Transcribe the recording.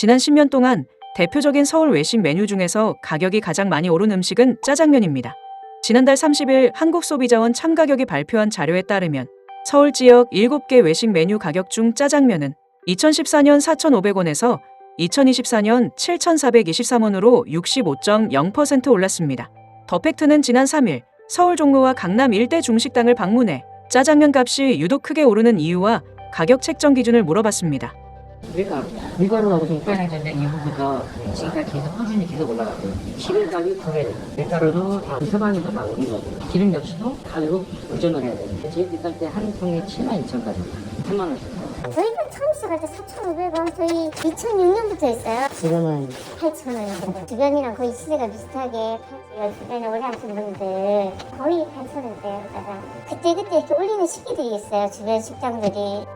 지난 10년 동안 대표적인 서울 외식 메뉴 중에서 가격이 가장 많이 오른 음식은 짜장면입니다. 지난달 30일 한국소비자원 참가격이 발표한 자료에 따르면 서울 지역 7개 외식 메뉴 가격 중 짜장면은 2014년 4,500원에서 2024년 7,423원으로 65.0% 올랐습니다. 더 팩트는 지난 3일 서울 종로와 강남 일대 중식당을 방문해 짜장면 값이 유독 크게 오르는 이유와 가격 책정 기준을 물어봤습니다. 그러니까 밀가루하고 좀 빼내는데 이후부터 지금까지 계속 꾸준히 계속 올라갔고요. 기름값이 더 해야 돼요. 밀가루도 다 세방에서 막 오르고 기름 역시도 가격 조정을 해야 돼요. 제일 비쌀 때 한 통에 7만 2천까지 3만 원씩. 저희가 처음 시작할 때 4,500원, 저희 2006년부터 했어요. 지금은 8,000원. 주변이랑 거의 시세가 비슷하게. 주변에 오래 하신 분들 거의 8,000원대였다가 그때그때 이렇게 올리는 시기들이 있어요. 주변 식당들이.